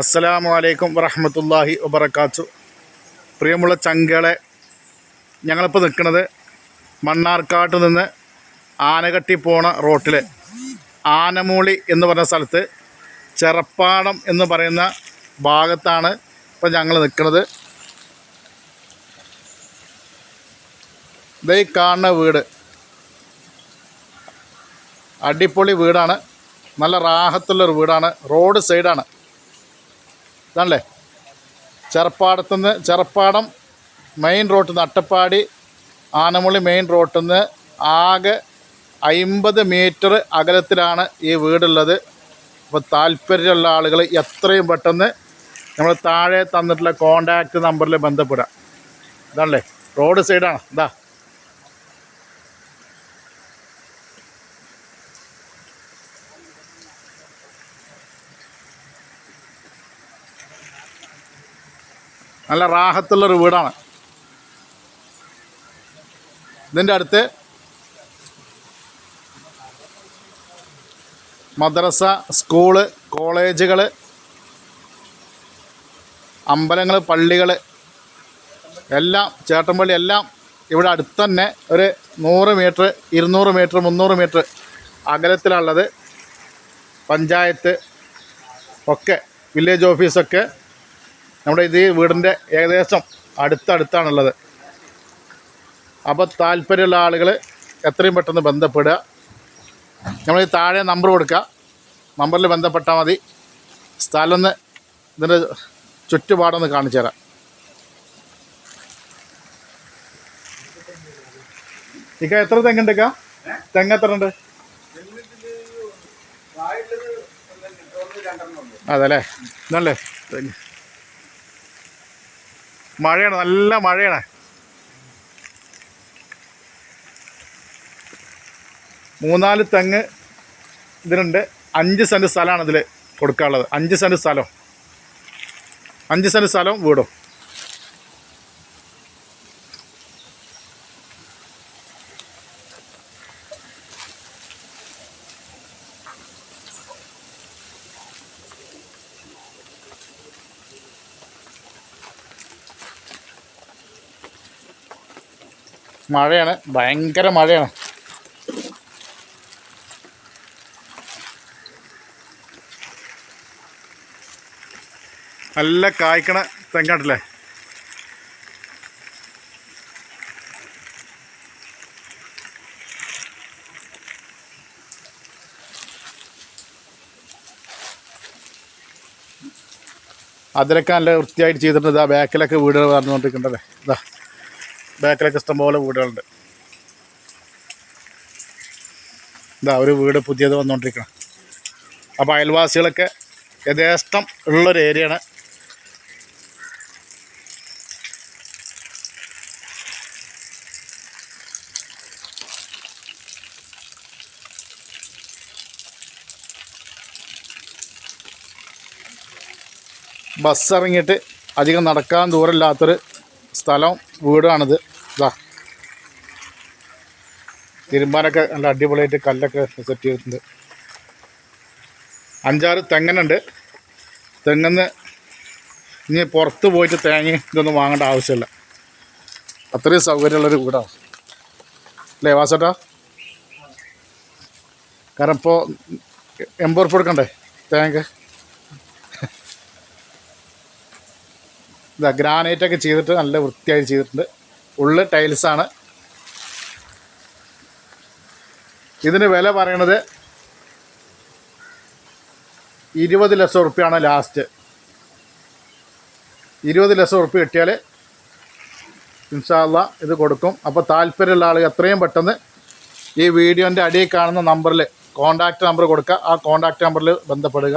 അസ്സലാമു അലൈക്കും വറഹമത്തല്ലാഹി വബർക്കാത്തു പ്രിയമുള്ള ചങ്കളെ ഞങ്ങളിപ്പോൾ നിൽക്കുന്നത് മണ്ണാർക്കാട്ട് നിന്ന് ആനകട്ടി പോണ റോട്ടിൽ ആനമൂളി എന്ന് പറഞ്ഞ സ്ഥലത്ത് ചെറപ്പാടം എന്ന് പറയുന്ന ഭാഗത്താണ് ഇപ്പോൾ ഞങ്ങൾ നിൽക്കുന്നത്. ഇതേ കാണുന്ന വീട് അടിപൊളി വീടാണ്. നല്ല റാഹത്തുള്ളൊരു വീടാണ്. റോഡ് സൈഡാണ്. ഇതാണല്ലേ? ചെറപ്പാടത്തുനിന്ന് ചെറപ്പാടം മെയിൻ റോട്ടിൽ നിന്ന് അട്ടപ്പാടി ആനമുളി മെയിൻ റോട്ടിൽ നിന്ന് ആകെ അമ്പത് മീറ്റർ അകലത്തിലാണ് ഈ വീടുള്ളത്. അപ്പോൾ താല്പര്യമുള്ള ആളുകൾ എത്രയും പെട്ടെന്ന് നമ്മൾ താഴെ തന്നിട്ടുള്ള കോണ്ടാക്റ്റ് നമ്പറിൽ ബന്ധപ്പെടാം ഇതാണല്ലേ? റോഡ് സൈഡാണ് ഇതാ. നല്ല റാഹത്തുള്ളൊരു വീടാണ്. ഇതിന്റെ അടുത്ത് മദ്രസ സ്കൂൾ കോളേജുകൾ അമ്പലങ്ങൾ പള്ളികൾ എല്ലാം ചേട്ടൻപള്ളി എല്ലാം ഇവിടെ അടുത്തന്നെ ഒരു നൂറ് മീറ്റർ ഇരുന്നൂറ് മീറ്റർ മുന്നൂറ് മീറ്റർ അകലത്തിലുള്ളത് പഞ്ചായത്ത് ഒക്കെ വില്ലേജ് ഓഫീസൊക്കെ നമ്മുടെ ഇത് വീടിന്റെ ഏകദേശം അടുത്തടുത്താണുള്ളത്. അപ്പോൾ താല്പര്യമുള്ള ആളുകൾ എത്രയും പെട്ടെന്ന് ബന്ധപ്പെടുക. നമ്മൾ ഈ താഴെ നമ്പർ കൊടുക്കുക. നമ്പറിൽ ബന്ധപ്പെട്ടാൽ മതി. സ്ഥലം ഒന്ന് ഇതിന്റെ ചുറ്റുപാടൊന്ന് കാണിച്ചു തരാം. ഇക്ക എത്ര തെങ്ങുണ്ട് ഇക്ക? തെങ്ങ് എത്ര ഉണ്ട്? അതല്ലേ ഇതല്ലേ തെങ്ങ് മഴയാണ് നല്ല മഴയാണ്. മൂന്നാൽ തെങ്ങ് ഇതിനുണ്ട് അഞ്ച് സെന്റ് സ്ഥലമാണ് ഇതിൽ കൊടുക്കാനുള്ളത്. അഞ്ച് സെന്റ് സ്ഥലം. അഞ്ച് സെന്റ് സ്ഥലം വീടും. മഴയാണ് ഭയങ്കര മഴയാണ്. നല്ല കായ്ക്കണ തെങ്ങാട്ടില്ലേ? അതിലൊക്കെ നല്ല വൃത്തിയായിട്ട് ചെയ്തിട്ടുണ്ട്. ഇതാ ബാക്കിലൊക്കെ വീടുകൾ പറഞ്ഞുകൊണ്ടിരിക്കണ്ടല്ലേ ഇതാ. ബാക്കിലൊക്കെ ഇഷ്ടംപോലെ വീടുകളുണ്ട്. ഇതാ ഒരു വീട് പുതിയത് വന്നുകൊണ്ടിരിക്കണം അപ്പോൾ അയൽവാസികളൊക്കെ യഥേഷ്ടം ഉള്ളൊരു ഏരിയയാണ്. ബസ് ഇറങ്ങിയിട്ട് അധികം നടക്കാൻ ദൂരമില്ലാത്തൊരു സ്ഥലം വീടാണിത്. ഇതാ തിരുമ്പാനൊക്കെ നല്ല അടിപൊളിയായിട്ട് കല്ലൊക്കെ സെറ്റ് ചെയ്തിട്ടുണ്ട്. അഞ്ചാറ് തെങ്ങനുണ്ട്. തെങ്ങന്ന് ഇനി പുറത്ത് പോയിട്ട് തേങ്ങ ഇതൊന്നും വാങ്ങേണ്ട ആവശ്യമില്ല. അത്രയും സൗകര്യമുള്ളൊരു വീടാണ്. അല്ലേ വാസേട്ടാ? കാരണം ഇപ്പോൾ എൺപത് ഉറുപ്പ് കൊടുക്കണ്ടേ തേങ്ങ ഇതാ ഗ്രാനൈറ്റൊക്കെ ചെയ്തിട്ട് നല്ല വൃത്തിയായി ചെയ്തിട്ടുണ്ട്. ഉള്ളിൽ ടൈൽസാണ് ഇതിന് വില പറയണത് ഇരുപത് ലക്ഷം ഉറുപ്പ്യാണ് ലാസ്റ്റ് ഇരുപത് ലക്ഷം ഉറുപ്പ്യ കിട്ടിയാൽ ഇൻഷാല്ല ഇത് കൊടുക്കും. അപ്പോൾ താല്പര്യമുള്ള ആൾ എത്രയും പെട്ടെന്ന് ഈ വീഡിയോന്റെ അടിയിൽ കാണുന്ന നമ്പറിൽ കോൺടാക്റ്റ് നമ്പർ കൊടുക്കുക. ആ കോൺടാക്റ്റ് നമ്പറിൽ ബന്ധപ്പെടുക.